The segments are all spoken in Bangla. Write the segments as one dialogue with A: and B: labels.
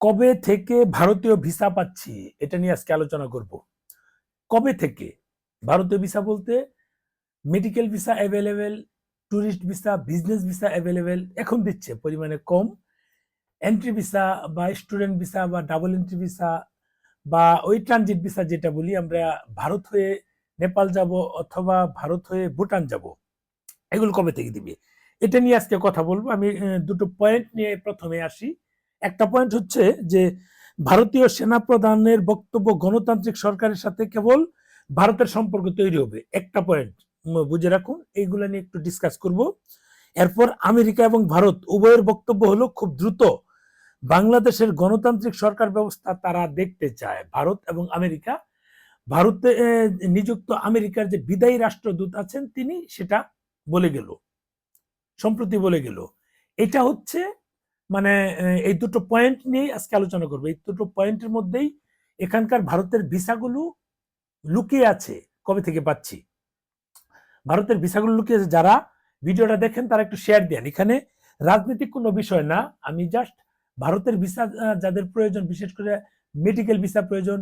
A: কবে থেকে ভারতীয় ভিসা পাচ্ছি এটা নিয়ে আজকে আলোচনা করব। কবে থেকে? ভারতীয় ভিসা বলতে medical visa available tourist visa business visa available এখন দিচ্ছে, পরিমাণে কম। এন্ট্রি ভিসা বা স্টুডেন্ট ভিসা বা ডাবল এন্ট্রি ভিসা বা ওই ট্রানজিট ভিসা যেটা বলি, আমরা ভারত হয়ে নেপাল যাব অথবা ভারত হয়ে ভুটান যাব, এগুলো কবে থেকে দিবে? এটা নিয়ে আজকে কথা বলব। আমি দুটো পয়েন্ট নিয়ে প্রথমে আসি। একটা পয়েন্ট হচ্ছে যে ভারতীয় সেনা প্রধানের বক্তব্য গণতান্ত্রিক সরকারের সাথে কেবল ভারতের সম্পর্ক তৈরি হবে। একটা পয়েন্ট বুঝে রাখুন, এইগুলো নিয়ে একটু ডিসকাস করব। এরপর আমেরিকা এবং ভারত, উভয়ের বক্তব্য হলো খুব দ্রুত। বাংলাদেশের গণতান্ত্রিক সরকার ব্যবস্থা তারা দেখতে চায়, ভারত এবং আমেরিকা। ভারতে নিযুক্ত আমেরিকার যে বিদায়ী রাষ্ট্রদূত আছেন তিনি সেটা বলে গেল, সম্প্রতি বলে গেল। এটা হচ্ছে মানে এই দুটো পয়েন্ট নিয়ে আজকে আলোচনা করব। এই দুটো পয়েন্টের মধ্যেই এখানকার ভারতের ভিসাগুলো লুকিয়ে আছে, কবে থেকে পাচ্ছি? ভারতের ভিসাগুলো লুকিয়ে আছে, যারা ভিডিওটা দেখেন তারা একটু শেয়ার দেন। এখানে রাজনৈতিক কোনো বিষয় না, আমি জাস্ট ভারতের ভিসা যাদের প্রয়োজন, বিশেষ করে মেডিকেল ভিসা প্রয়োজন,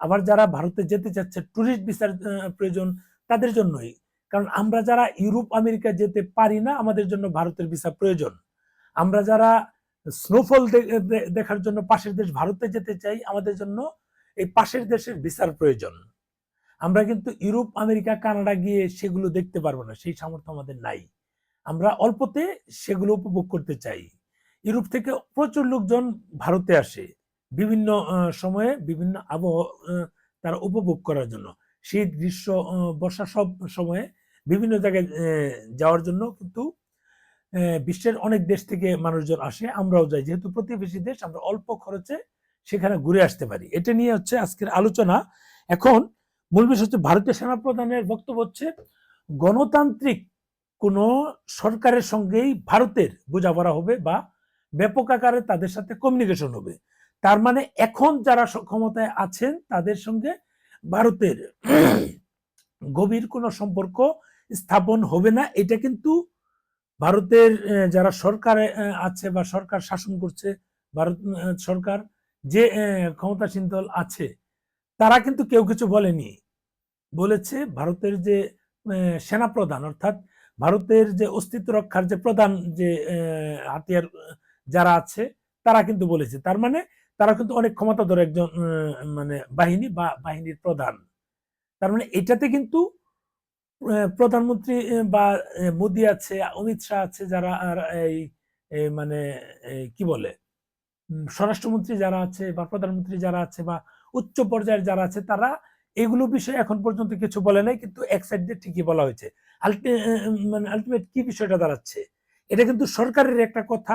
A: আবার যারা ভারতে যেতে চাচ্ছে ট্যুরিস্ট ভিসার প্রয়োজন, তাদের জন্যই। কারণ আমরা যারা ইউরোপ, আমেরিকা যেতে পারি না, আমাদের জন্য ভারতের ভিসা প্রয়োজন। আমরা যারা স্নোফল দেখার জন্য পাশের দেশ ভারতে যেতে চাই, আমাদের জন্য এই পাশের দেশের ভিসার প্রয়োজন। আমরা কিন্তু ইউরোপ, আমেরিকা, কানাডা গিয়ে সেগুলো দেখতে পারব না, সেই সামর্থ্য আমাদের নাই। আমরা অল্পতে সেগুলো উপভোগ করতে চাই। ইউরোপ থেকে প্রচুর লোকজন ভারতে আসে, বিভিন্ন সময়ে বিভিন্ন আবহাওয়া তারা উপভোগ করার জন্য। শীত, গ্রীষ্ম বর্ষা সব সময়ে বিভিন্ন জায়গায় যাওয়ার জন্য কিন্তু বিশ্বের অনেক দেশ থেকে মানুষজন আসে, আমরাও যাই। যেহেতু প্রতিবেশী দেশ, আমরা অল্প খরচে সেখানে ঘুরে আসতে পারি। এটা নিয়ে হচ্ছে আজকের আলোচনা। এখন মূল বিষয় হচ্ছে ভারতীয় সেনাপ্রধানের বক্তব্য হচ্ছে, গণতান্ত্রিক কোন সরকারের সঙ্গেই ভারতের বোঝাপড়া হবে বা ব্যাপক আকারে তাদের সাথে কমিউনিকেশন হবে। তার মানে এখন যারা ক্ষমতায় আছেন, তাদের সঙ্গে ভারতের গভীর কোনো সম্পর্ক স্থাপন হবে না। এটা কিন্তু ভারতের যারা সরকারে আছে বা সরকার শাসন করছে, ভারত সরকার যে ক্ষমতাসীন দল আছে, তারা কিন্তু কেউ কিছু বলেনি। বলেছে ভারতের যে সেনা প্রধান অর্থাৎ ভারতের যে অস্তিত্ব রক্ষার যে প্রধান যে হাতিয়ার যারা আছে, তারা কিন্তু বলেছে। তার মানে তারা কিন্তু অনেক ক্ষমতাধর একজন মানে বাহিনী বা বাহিনীর প্রধান। তার মানে এটাতে কিন্তু প্রধানমন্ত্রী বা মোদি আছে, অমিত শাহ আছে, যারা আর এই মানে কি বলে স্বরাষ্ট্রমন্ত্রী যারা আছে, বা প্রধানমন্ত্রী যারা আছে, বা উচ্চ পর্যায়ের যারা আছে, তারা এগুলো বিষয়ে এখন পর্যন্ত কিছু বলে নাই, কিন্তু এক সাইড দিয়ে ঠিকই বলা হয়েছে। মানে আলটিমেট কি বিষয়টা দাঁড়াচ্ছে? এটা কিন্তু সরকারের একটা কথা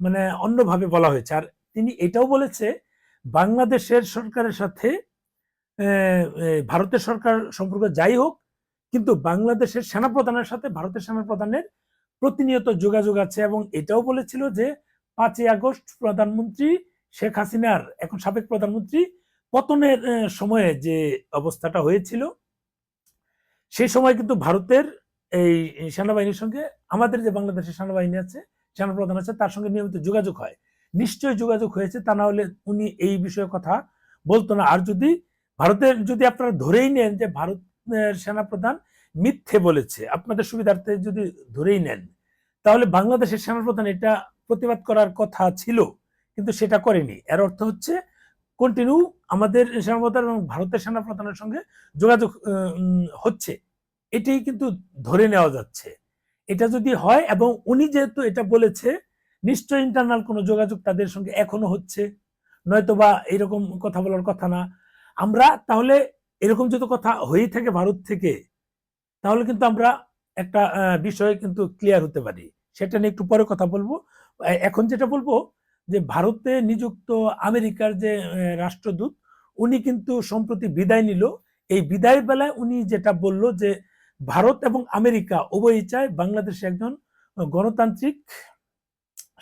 A: মানে অন্যভাবে বলা হয়েছে। আর তিনি এটাও বলেছে, বাংলাদেশের সরকারের সাথে ভারতের সরকার সম্পর্ক যাই হোক কিন্তু বাংলাদেশের সেনাপ্রধানের সাথে ভারতের সেনাপ্রধানের প্রতিনিয়ত যোগাযোগ আছে এবং এটাও বলেছিল যে পাঁচই আগস্ট প্রধানমন্ত্রী শেখ হাসিনার এখন সাবেক প্রধানমন্ত্রী পতনের সময়ে যে অবস্থাটা হয়েছিল, সেই সময় কিন্তু ভারতের এই সেনাবাহিনীর সঙ্গে, আমাদের যে বাংলাদেশের সেনাবাহিনী আছে, সেনাপ্রধান আছে, তার সঙ্গে নিয়মিত যোগাযোগ হয়। নিশ্চয়ই যোগাযোগ হয়েছে, তা না হলে উনি এই বিষয়ে কথা বলতো না। আর যদি ভারতের, যদি আপনারা ধরেই নেন যে ভারতের সেনাপ্রধান মিথ্যে বলেছে। আপনাদের সুবিধার্থে যদি ধরেই নেন, তাহলে বাংলাদেশের সেনাপ্রধান এটা প্রতিবাদ করার কথা ছিল, কিন্তু সেটা করেনি। এর অর্থ হচ্ছে কন্টিনিউ আমাদের সেনাপ্রধান এবং ভারতের সেনাপ্রধানের সঙ্গে যোগাযোগ হচ্ছে। এটাই কিন্তু ধরে নেওয়া যাচ্ছে। এটা যদি হয় এবং উনি যেহেতু এটা বলেছে নিশ্চয় ইন্টারনাল কোনো যোগাযোগ তাদের সঙ্গে এখনও হচ্ছে। নয়তো বা এরকম কথা বলার কথা না। আমরা তাহলে এরকম যদি কথা হয়েই থাকে ভারত থেকে, তাহলে কিন্তু আমরা একটা বিষয়ে কিন্তু ক্লিয়ার হতে পারি। সেটা নিয়ে একটু পরে কথা বলব। এখন যেটা বলব যে ভারতে নিযুক্ত আমেরিকার যে রাষ্ট্রদূত, উনি কিন্তু সম্প্রতি বিদায় নিল। এই বিদায়ের বেলায় উনি যেটা বলল যে ভারত এবং আমেরিকা উভয়ই চায় বাংলাদেশে একজন গণতান্ত্রিক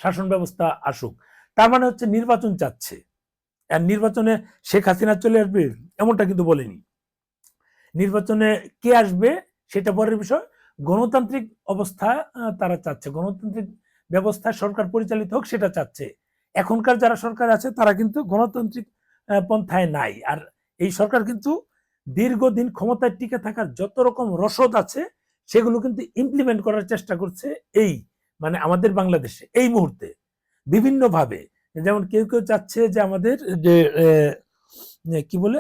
A: শাসন ব্যবস্থা আসুক। তার মানে হচ্ছে নির্বাচন চাচ্ছে। আর নির্বাচনে শেখ হাসিনা চলে আসবে, এমনটা কিন্তু বলেনি। নির্বাচনে কে আসবে সেটা পরের বিষয়। গণতান্ত্রিক অবস্থা তারা চাচ্ছে। গণতান্ত্রিক ব্যবস্থা সরকার পরিচালিত হোক, সেটা চাচ্ছে। এখনকার যারা সরকার আছে, তারা কিন্তু গণতান্ত্রিক পন্থায় নাই। আর এই সরকার কিন্তু দীর্ঘদিন ক্ষমতায় টিকে থাকার যত রকম রসদ আছে, সেগুলো কিন্তু ইমপ্লিমেন্ট করার চেষ্টা করছে এই মানে আমাদের বাংলাদেশে, এই মুহূর্তে। বিভিন্ন ভাবে যেমন কেউ কেউ চাচ্ছে যে আমাদের যে কি বলে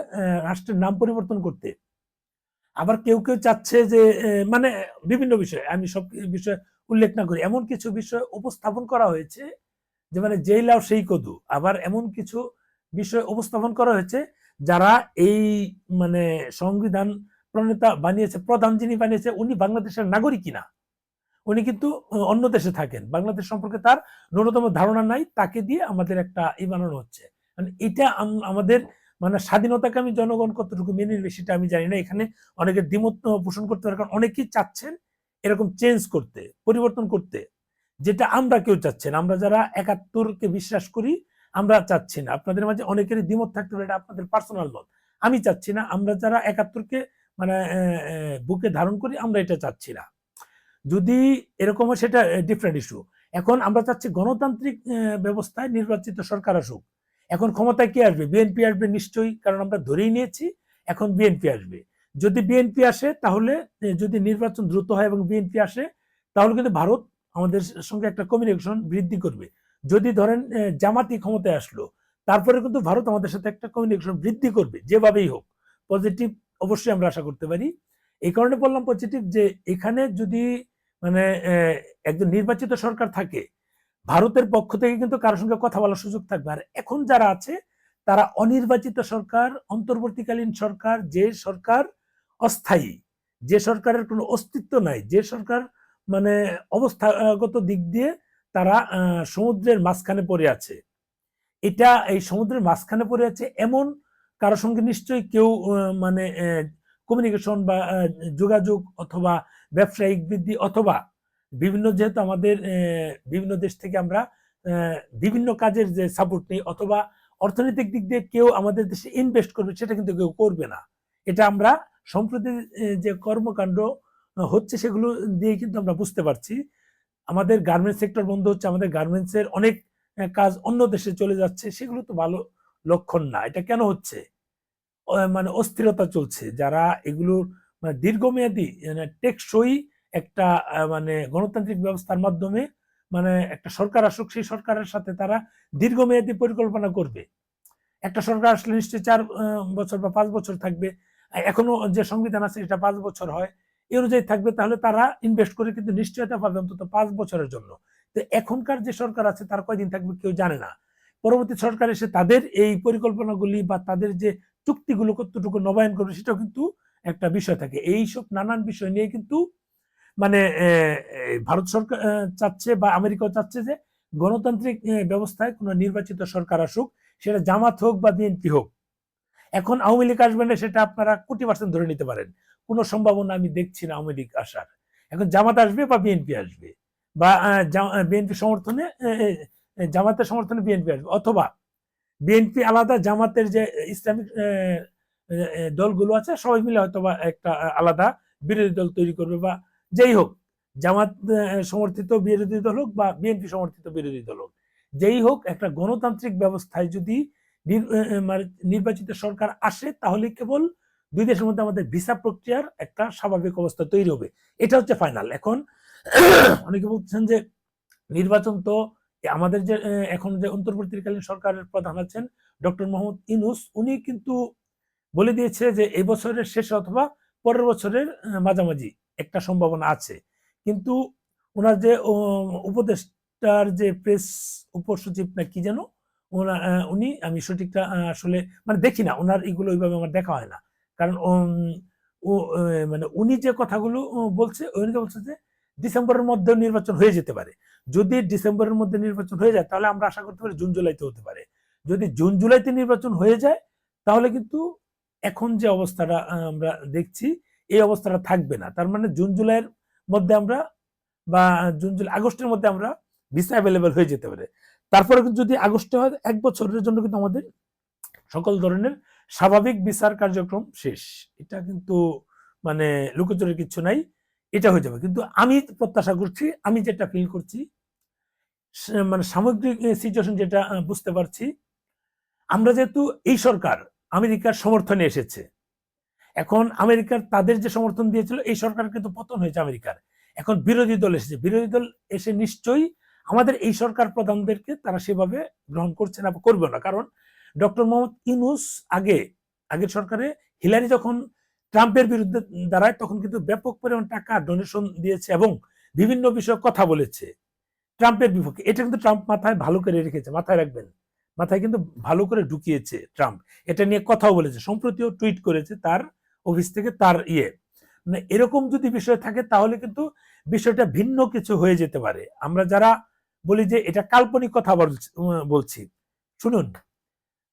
A: রাষ্ট্রের নাম পরিবর্তন করতে। আবার কেউ কেউ চাচ্ছে যে মানে বিভিন্ন বিষয়, আমি সব বিষয় উল্লেখ না করি, এমন কিছু বিষয় উপস্থাপন করা হয়েছে যে মানে যেই লাও সেই কদু, আবার এমন কিছু বিষয় উপস্থাপন করা হয়েছে যারা এই মানে সংবিধান প্রণেতা বানিয়েছে, প্রধান যিনি বানিয়েছে, উনি বাংলাদেশের নাগরিকই না। উনি কিন্তু অন্য দেশে থাকেন। বাংলাদেশ সম্পর্কে তার ন্যূনতম ধারণা নাই, তাকে দিয়ে আমাদের একটা ই বানানো হচ্ছে। মানে এটা আমাদের মানে স্বাধীনতাকে আমি জনগণ কতটুকু মেনে নেবে সেটা আমি জানি না। এখানে অনেকে দ্বিমত পোষণ করতে পারে, কারণ অনেকেই চাচ্ছেন এরকম চেঞ্জ করতে, পরিবর্তন করতে, যেটা আমরা কেউ চাচ্ছেন আমরা যারা একাত্তরকে বিশ্বাস করি, আমরা চাচ্ছি না। আপনাদের মাঝে অনেকেরই দ্বিমত থাকতে পারে, এটা আপনাদের পার্সোনাল মত। আমি চাচ্ছি না, আমরা যারা একাত্তরকে মানে বুকে ধারণ করি, আমরা এটা চাচ্ছি না। যদি এরকম সেটা ডিফারেন্ট ইস্যু এখন আমরা চাচ্ছি গণতান্ত্রিক ব্যবস্থায় নির্বাচিত সরকার আসুক এখন ক্ষমতায় কে আসবে? বিএনপি আসবে নিশ্চয়ই, কারণ আমরা ধরেই নিয়েছি, এখন বিএনপি আসবে। যদি বিএনপি আসে, তাহলে যদি নির্বাচন দ্রুত হয় এবং বিএনপি আসে, তাহলে কিন্তু ভারত আমাদের সঙ্গে একটা কমিউনিকেশন বৃদ্ধি করবে। যদি ধরেন জামাতি ক্ষমতায় আসলো, তারপরে কিন্তু ভারত আমাদের সাথে একটা কমিউনিকেশন বৃদ্ধি করবে, যেভাবেই হোক। পজিটিভ অবশ্যই আমরা আশা করতে পারি। এই কারণে বললাম পজিটিভ যে, এখানে যদি মানে একজন নির্বাচিত সরকার থাকে ভারতের পক্ষ থেকে কিন্তু কারোর সঙ্গে কথা বলার সুযোগ থাকবে। আর এখন যারা আছে, তারা অনির্বাচিত সরকার, অন্তর্বর্তীকালীন সরকার, যে সরকার অস্থায়ী, যে সরকারের কোনো অস্তিত্ব নাই, যে সরকার মানে অবস্থাগত দিক দিয়ে তারা সমুদ্রের মাঝখানে পড়ে আছে। এটা এই সমুদ্রের মাঝখানে পড়ে আছে এমন কারোর সঙ্গে নিশ্চয়ই কেউ মানে কমিউনিকেশন বা যোগাযোগ অথবা ব্যবসায়িক বৃদ্ধি অথবা বিভিন্ন যেহেতু আমাদের বিভিন্ন দেশ থেকে আমরা বিভিন্ন কাজের যে সাপোর্ট নেই অথবা অর্থনৈতিক দিক দিয়ে কেউ আমাদের দেশে ইনভেস্ট করবে সেটা কিন্তু কেউ করবে না। এটা আমরা সম্প্রতি যে কর্মকাণ্ড হচ্ছে সেগুলো দিয়ে কিন্তু আমরা বুঝতে পারছি। আমাদের গার্মেন্টস সেক্টর বন্ধ হচ্ছে, আমাদের গার্মেন্টস এর অনেক কাজ অন্য দেশে চলে যাচ্ছে, সেগুলো তো ভালো লক্ষণ না। এটা কেন হচ্ছে? মানে অস্থিরতা চলছে। যারা এগুলোর মানে দীর্ঘমেয়াদী মানে টেকসই একটা মানে গণতান্ত্রিক ব্যবস্থার মাধ্যমে মানে একটা সরকার আসুক, সেই সরকারের সাথে তারা দীর্ঘমেয়াদী পরিকল্পনা করবে। একটা সরকার আসলে নিশ্চয়ই চার বছর বা পাঁচ বছর থাকবে। এখনও যে সংবিধান আছে এটা পাঁচ বছর হয়। এই অনুযায়ী থাকবে, তাহলে তারা ইনভেস্ট করে কিন্তু নিশ্চয়তা পাবে অন্তত পাঁচ বছরের জন্য। তো এখনকার যে সরকার আছে, তার কয়দিন থাকবে কেউ জানে না। পরবর্তী সরকার এসে তাদের এই পরিকল্পনাগুলি বা তাদের যে চুক্তিগুলো কতটুকু নবায়ন করবে, সেটাও কিন্তু একটা বিষয় থাকে। এইসব নানান বিষয় নিয়ে কিন্তু মানে ভারত সরকার চাচ্ছে বা আমেরিকাও চাচ্ছে যে গণতান্ত্রিক ব্যবস্থায় কোনো নির্বাচিত সরকার আসুক, সেটা জামাত হোক বা বিএনপি হোক। এখন আওয়ামী লীগ আসবে না, সেটা আপনারা কোটি পার্সেন্ট ধরে নিতে পারেন। কোনো সম্ভাবনা আমি দেখছি না আওয়ামী লীগ আসার। এখন জামাত আসবে বা বিএনপি আসবে? বা বিএনপি সমর্থনে জামাতের সমর্থনে বিএনপি আসবে? অথবা বিএনপি আলাদা, জামাতের যে ইসলামিক দলগুলো আছে, সবাই মিলে হয়তো বা একটা আলাদা বিরোধী দল তৈরি করবে বা যেই হোক, জামাত সমর্থিত বিরোধী দল হোক বা বিএনপি সমর্থিত বিরোধী দল হোক, যেই হোক একটা গণতান্ত্রিক ব্যবস্থায় যদি মানে নির্বাচিত সরকার আসে, তাহলে কেবল দুই দেশের মধ্যে আমাদের ভিসা প্রক্রিয়ার একটা স্বাভাবিক অবস্থা তৈরি হবে। এটা হচ্ছে ফাইনাল এখন অনেকে বলছেন যে নির্বাচন তো আমাদের যে এখন যে অন্তর্বর্তীকালীন সরকারের প্রধান আছেন ডক্টর মোহাম্মদ ইনুস উনি কিন্তু বলে দিয়েছে যে এই বছরের শেষে অথবা পরের বছরের মাঝামাঝি। একটা সম্ভাবনা আছে। কিন্তু ওনার যে উপদেষ্টার যে প্রেস উপসচিব না কি যেন উনি, আমি সঠিকটা আসলে মানে দেখি না, ওনার এগুলো ওইভাবে আমার দেখা হয় না। কারণ ও মানে উনি যে কথাগুলো বলছে উনি বলছে যে, ডিসেম্বরের মধ্যে নির্বাচন হয়ে যেতে পারে। যদি ডিসেম্বরের মধ্যে নির্বাচন হয়ে যায়, তাহলে আমরা আশা করতে পারি জুন জুলাইতে হতে পারে। যদি জুন জুলাইতে নির্বাচন হয়ে যায়, তাহলে কিন্তু এখন যে অবস্থাটা আমরা দেখছি এই অবস্থাটা থাকবে না। তার মানে জুন জুলাইয়ের মধ্যে আমরা বা জুন জুলাই, আগস্টের মধ্যে আমরা ভিসা অ্যাভেলেবেল হয়ে যেতে পারে। তারপরে যদি আগস্টে হয়, এক বছরের জন্য কিন্তু আমাদের সকল ধরনের স্বাভাবিক বিচার কার্যক্রম শেষ। এটা কিন্তু মানে লুকোচুরের কিছু নাই, এটা হয়ে যাবে। কিন্তু আমি প্রত্যাশা করছি, আমি যেটা ফিল করছি মানে সামগ্রিক সিচুয়েশন যেটা বুঝতে পারছি, আমরা যেহেতু এই সরকার, আমেরিকার সমর্থনে এসেছে এখন আমেরিকার তাদের যে সমর্থন দিয়েছিল, এই সরকার কিন্তু পতন হয়েছে আমেরিকার। এখন বিরোধী দল এসেছে। বিরোধী দল এসে নিশ্চয়ই আমাদের এই সরকার প্রধানদেরকে তারা সেভাবে গ্রহণ করছে না করবে না। কারণ ডক্টর মোহাম্মদ ইউনুস আগে, আগের সরকারে হিলারি যখন ট্রাম্পের বিরুদ্ধে দাঁড়ায়, তখন কিন্তু ব্যাপক পরিমাণ টাকা ডোনেশন দিয়েছে এবং বিভিন্ন বিষয়ে কথা বলেছে ট্রাম্পের বিপক্ষে। এটা কিন্তু ট্রাম্প মাথায় ভালো করে রেখেছে। মাথায় রাখবেন। মাথায় কিন্তু ভালো করে ঢুকিয়েছে ট্রাম্প। এটা নিয়ে কথাও বলেছে। সম্প্রতিও টুইট করেছে তার অফিস থেকে তার ইয়ে। মানে এরকম যদি বিষয় থাকে, তাহলে কিন্তু বিষয়টা ভিন্ন কিছু হয়ে যেতে পারে। আমরা যারা বলি যে এটা কাল্পনিক কথা বলছি- শুনুন,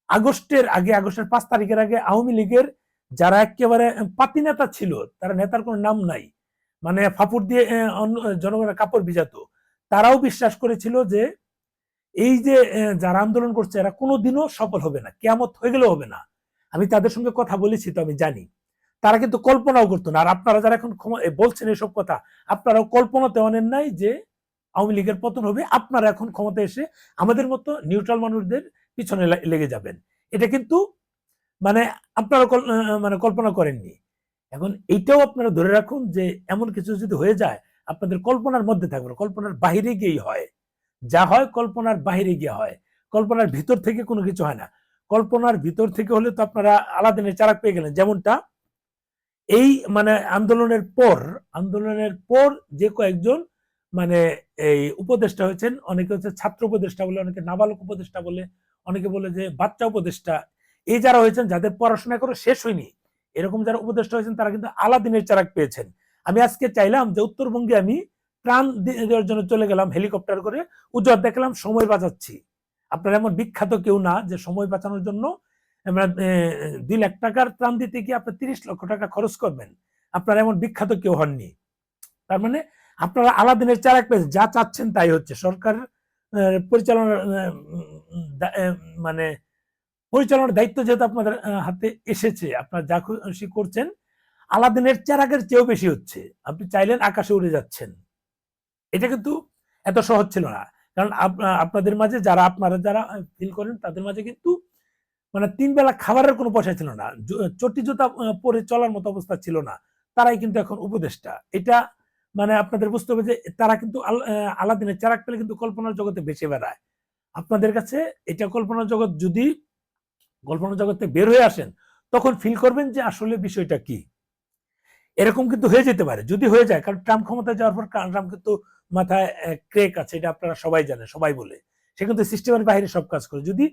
A: আগস্টের আগে, আগস্টের পাঁচ তারিখের আগে আওয়ামী লীগের যারা একেবারে পাতি নেতা ছিল, তারা নেতার কোনো নাম নাই মানে ফাপুর দিয়ে জনগণের কাপড় ভিজাতো, তারাও বিশ্বাস করেছিল যে এই যে যারা আন্দোলন করছে, এরা কোনোদিনও সফল হবে না, কেয়ামত হয়ে গেলেও হবে না। আমি তাদের সঙ্গে কথা বলেছি, তো আমি জানি। তারা কিন্তু কল্পনাও করতো না। আর আপনারা যারা এখন বলছেন এসব কথা, আপনারাও কল্পনাতে অনেন নাই যে আওয়ামী লীগের পতন হবে। আপনারা এখন ক্ষমতা এসে আমাদের মতো নিউট্রাল মানুষদের পিছনে লেগে যাবেন। এটা কিন্তু মানে আপনারা মানে কল্পনা করেননি। এখন এইটাও আপনারা ধরে রাখুন যে এমন কিছু যদি হয়ে যায়, আপনাদের কল্পনার মধ্যে থাকবে কল্পনার বাহিরে গিয়েই হয়। যা হয় কল্পনার বাহিরে গিয়ে হয়। কল্পনার ভিতর থেকে কোনো কিছু হয় না। কল্পনার ভিতর থেকে হলে তো আপনারা আলাদিনের চারাক পেয়ে গেলেন। যেমনটা এই মানে আন্দোলনের পর আন্দোলনের পর যে কয়েকজন মানে এই উপদেষ্টা হয়েছেন, অনেকে হচ্ছে ছাত্র উপদেষ্টা বলে, অনেকে নাবালক উপদেষ্টা বলে, অনেকে বলে যে বাচ্চা উপদেষ্টা। এই যারা হয়েছেন, যাদের পড়াশোনা করে শেষ হয়নি, এরকম যারা উপদেষ্টা হয়েছেন, তারা কিন্তু আলাদিনের চারাক পেয়েছেন। আমি আজকে চাইলাম যে উত্তরবঙ্গে আমি প্রাণ দেওয়ার জন্য চলে গেলাম হেলিকপ্টার করে উজ্জ্বল দেখলাম, সময় বাঁচাচ্ছি। আপনার এমন বিখ্যাত কেউ না যে সময় বাঁচানোর জন্য আমরা, দুই লাখ টাকার ত্রাণ দিতে গিয়ে আপনি তিরিশ লক্ষ টাকা খরচ করবেন। আপনারা এমন বিখ্যাত কেউ হননি। তার মানে আপনারা আলাদিনের চারাক পেয়েছেন যা চাচ্ছেন তাই হচ্ছে। সরকার পরিচালনার মানে পরিচালনার দায়িত্ব যেহেতু আপনাদের হাতে এসেছে আপনারা যা খুশি করছেন আলাদিনের চারাকের চেয়েও বেশি হচ্ছে। আপনি চাইলেন আকাশে উড়ে যাচ্ছেন। এটা কিন্তু এত সহজ ছিল না। কারণ আপ- আপনাদের মাঝে যারা আপনারা যারা ফিল করেন তাদের মাঝে কিন্তু মানে তিন বেলা খাবারের কোনো পয়সা ছিল না। চটি জুতা পরে চলার মতো অবস্থা ছিল না। তারাই কিন্তু এখন উপদেষ্টা। এটা মানে আপনাদের বুঝতে হবে যে তারা কিন্তু আলাদিনের চারাক পেলে কিন্তু কল্পনার জগতে বেঁচে বেড়ায়। আপনাদের কাছে এটা কল্পনার জগৎ যদি কল্পনার জগতে বের হয়ে আসেন, তখন ফিল করবেন যে আসলে বিষয়টা কি। এরকম কিন্তু হয়ে যেতে পারে। যদি হয়ে যায়, কারণ ট্রাম্প ক্ষমতায় যাওয়ার পর ট্রাম্প কিন্তু মাথায় ক্রেক আছে, এটা আপনারা সবাই জানে সবাই বলে। সে কিন্তু সিস্টেমের বাইরে সব কাজ করে। যদি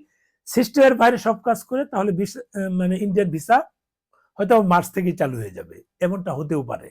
A: সিস্টেমের বাইরে সব কাজ করে তাহলে মানে ইন্ডিয়ান ভিসা হয়তো মার্চ থেকেই চালু হয়ে যাবে। এমনটা হতেও পারে।